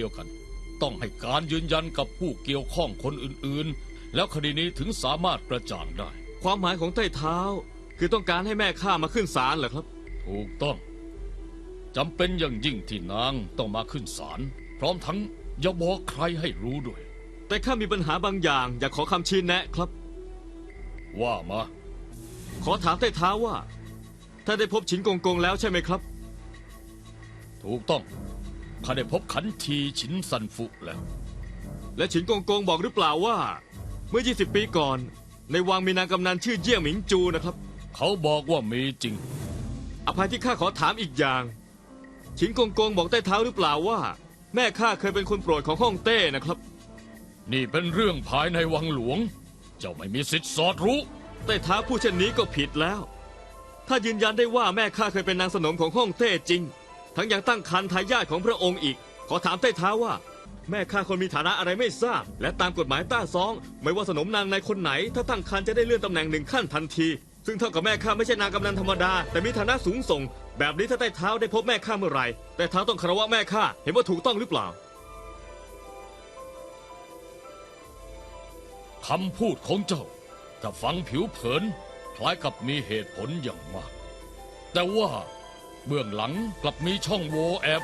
เดียวกัน ต้องให้การยืนยันกับผู้เกี่ยวข้องคนอื่นๆ แล้วคดีนี้ถึงสามารถกระจ่างได้ ความหมายของใต้เท้า คือต้องการให้แม่ข้ามาขึ้นศาลเหรอครับ ถูกต้องจำเป็นอย่างยิ่งที่นางต้องมาขึ้นศาลพร้อมทั้งอย่าบอกใครให้รู้ด้วย แต่ข้ามีปัญหาบางอย่าง อยากขอคำชี้แนะครับ ว่ามา ขอถามใต้เท้าว่า ถ้าได้พบฉินกงกงแล้วใช่ไหมครับ ถูกต้อง ข้าได้พบขันทีฉินซันฟุแล้ว และฉินกงกงบอกหรือเปล่าว่า เมื่อ 20 ปีก่อน ในวังมีนางกำนันชื่อเยี่ยหมิงจูนะครับ เขาบอกว่ามีจริง อภัยที่ข้าขอถามอีกอย่าง ฉินกงกงบอกใต้เท้าหรือเปล่าว่า แม่ข้าเคยเป็นคนโปรดของฮ่องเต้นะครับ นี่เป็นเรื่องภายในวังหลวง เจ้าไม่มีสิทธิ์สอดรู้ ใต้เท้าผู้เช่นนี้ก็ผิดแล้ว ถ้ายืนยันได้ว่าแม่ข้าเคยเป็นนางสนมของฮ่องเต้จริง ทั้งยังตั้งครรภ์ทายาทของพระองค์อีก ขอถามใต้เท้าว่า แม่ข้าคนมีฐานะอะไรไม่ทราบ และตามกฎหมายต้าซอง ไม่ว่าสนมนางในคนไหน ถ้าตั้งครรภ์จะได้เลื่อนตำแหน่งหนึ่งขั้นทันที ซึ่งเท่ากับแม่ข้าไม่ใช่นางกำนันธรรมดา แต่มีฐานะสูงส่ง แบบนี้ถ้าใต้เท้าได้พบแม่ข้าเมื่อไหร่ใต้เท้าต้องคารวะแม่ข้าเห็นว่าถูกต้องหรือเปล่าคำพูดของเจ้าถ้าฟังผิวเผิน คล้ายกับมีเหตุผลอย่างมาก แต่ว่า เบื้องหลังกลับมีช่องโหว่แอบ